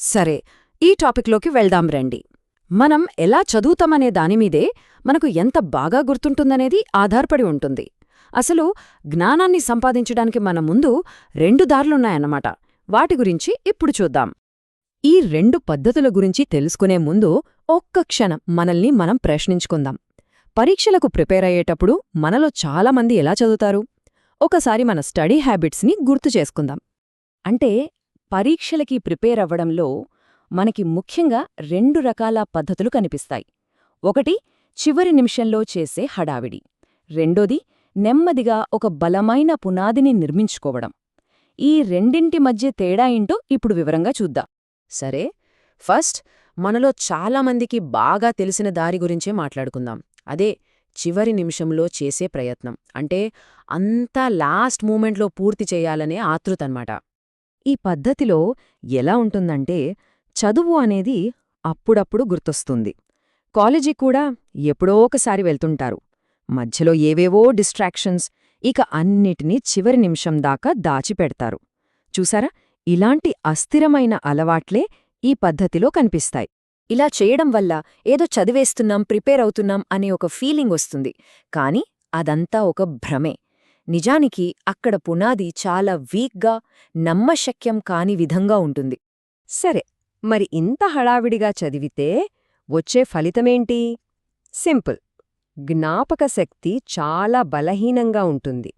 సరే ఈ టాపిక్లోకి వెళ్దాం రండి. మనం ఎలా చదువుతామనే దానిమీదే మనకు ఎంత బాగా గుర్తుంటుందనేది ఆధారపడి ఉంటుంది. అసలు జ్ఞానాన్ని సంపాదించడానికి మన ముందు రెండు దారులున్నాయన్నమాట. వాటి గురించి ఇప్పుడు చూద్దాం. ఈ రెండు పద్ధతుల గురించి తెలుసుకునే ముందు ఒక్క క్షణం మనల్ని మనం ప్రశ్నించుకుందాం. పరీక్షలకు ప్రిపేర్ అయ్యేటప్పుడు మనలో చాలామంది ఎలా చదువుతారు? ఒకసారి మన స్టడీ హ్యాబిట్స్ని గుర్తు చేసుకుందాం. అంటే పరీక్షలకి ప్రిపేర్ అవ్వడంలో మనకి ముఖ్యంగా రెండు రకాల పద్ధతులు కనిపిస్తాయి. ఒకటి చివరి నిమిషంలో చేసే హడావిడి. రెండోది నెమ్మదిగా ఒక బలమైన పునాదిని నిర్మించుకోవడం. ఈ రెండింటి మధ్య తేడా ఏంటో ఇప్పుడు వివరంగా చూద్దాం. సరే ఫస్ట్ మనలో చాలామందికి బాగా తెలిసిన దారి గురించే మాట్లాడుకుందాం. అదే చివరి నిమిషంలో చేసే ప్రయత్నం. అంటే అంతా లాస్ట్ మూమెంట్లో పూర్తి చేయాలనే ఆతృతన్మాట. ఈ పద్ధతిలో ఎలా ఉంటుందంటే చదువు అనేది అప్పుడప్పుడు గుర్తొస్తుంది. కాలేజీ కూడా ఎప్పుడో ఒకసారి వెళ్తుంటారు. మధ్యలో ఏవేవో డిస్ట్రాక్షన్స్ ఇక అన్నిటినీ చివరి నిమిషం దాకా దాచిపెడతారు. చూసారా? ఇలాంటి అస్థిరమైన అలవాట్లే ఈ పద్ధతిలో కనిపిస్తాయి. ఇలా చేయడం వల్ల ఏదో చదివేస్తున్నాం ప్రిపేర్ అవుతున్నాం అనే ఒక ఫీలింగ్ వస్తుంది. కాని అదంతా ఒక భ్రమే. నిజానికి అక్కడ పునాది చాలా వీక్గా నమ్మశక్యం కాని విధంగా ఉంటుంది. సరే మరి ఇంత హడావిడిగా చదివితే వచ్చే ఫలితమేంటి? సింపుల్. జ్ఞాపక శక్తి చాలా బలహీనంగా ఉంటుంది.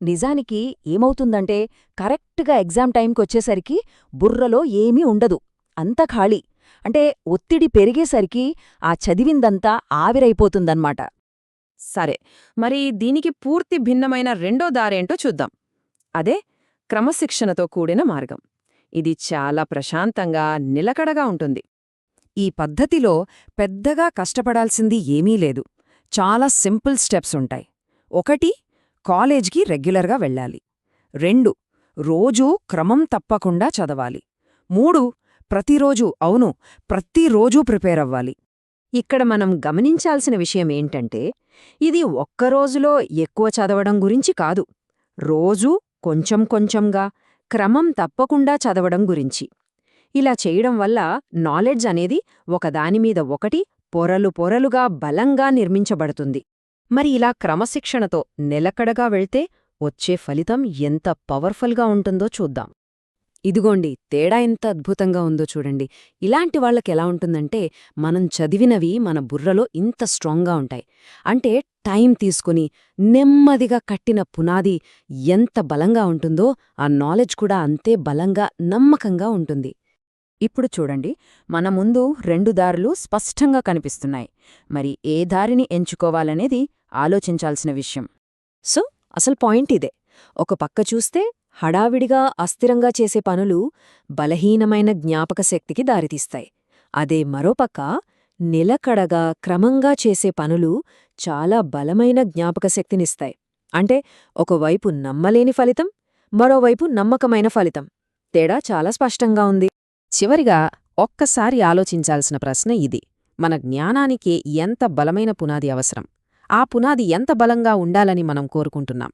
నిజానికి ఏమవుతుందంటే కరెక్ట్గా ఎగ్జామ్ టైంకొచ్చేసరికి బుర్రలో ఏమీ ఉండదు. అంత ఖాళీ. అంటే ఒత్తిడి పెరిగేసరికి ఆ చదివిందంతా ఆవిరైపోతుందన్నమాట. సరే మరి దీనికి పూర్తి భిన్నమైన రెండో దారేంటో చూద్దాం. అదే క్రమశిక్షణతో కూడిన మార్గం. ఇది చాలా ప్రశాంతంగా నిలకడగా ఉంటుంది. ఈ పద్ధతిలో పెద్దగా కష్టపడాల్సింది ఏమీ లేదు. చాలా సింపుల్ స్టెప్స్ ఉంటాయి. ఒకటి కాలేజ్కి రెగ్యులర్గా వెళ్ళాలి. రెండు రోజూ క్రమం తప్పకుండా చదవాలి. మూడు ప్రతిరోజు అవును ప్రతిరోజూ ప్రిపేర్ అవ్వాలి. ఇక్కడ మనం గమనించాల్సిన విషయం ఏంటంటే ఇది ఒక్కరోజులో ఎక్కువ చదవడం గురించి కాదు. రోజూ కొంచెం కొంచెంగా క్రమం తప్పకుండా చదవడం గురించి. ఇలా చేయడం వల్ల నాలెడ్జ్ అనేది ఒకదానిమీద ఒకటి పొరలు పొరలుగా బలంగా నిర్మించబడుతుంది. మరి ఇలా క్రమశిక్షణతో నిలకడగా వెళ్తే వచ్చే ఫలితం ఎంత పవర్ఫుల్గా ఉంటుందో చూద్దాం. ఇదిగోండి తేడా ఎంత అద్భుతంగా ఉందో చూడండి. ఇలాంటి వాళ్ళకెలా ఉంటుందంటే మనం చదివినవి మన బుర్రలో ఇంత స్ట్రాంగ్గా ఉంటాయి. అంటే టైం తీసుకుని నెమ్మదిగా కట్టిన పునాది ఎంత బలంగా ఉంటుందో ఆ నాలెడ్జ్ కూడా అంతే బలంగా నమ్మకంగా ఉంటుంది. ఇప్పుడు చూడండి మన ముందు రెండు దారులు స్పష్టంగా కనిపిస్తున్నాయి. మరి ఏ దారిని ఎంచుకోవాలనేది ఆలోచించాల్సిన విషయం. సో అసలు పాయింట్ ఇదే. ఒక పక్క చూస్తే హడావిడిగా అస్థిరంగా చేసే పనులు బలహీనమైన జ్ఞాపకశక్తికి దారితీస్తాయి. అదే మరోపక్క నిలకడగా క్రమంగా చేసే పనులు చాలా బలమైన జ్ఞాపకశక్తినిస్తాయి. అంటే ఒకవైపు నమ్మలేని ఫలితం మరోవైపు నమ్మకమైన ఫలితం. తేడా చాలా స్పష్టంగా ఉంది. చివరిగా ఒక్కసారి ఆలోచించాల్సిన ప్రశ్న ఇది. మన జ్ఞానానికి ఎంత బలమైన పునాది అవసరం? ఆ పునాది ఎంత బలంగా ఉండాలని మనం కోరుకుంటున్నాం?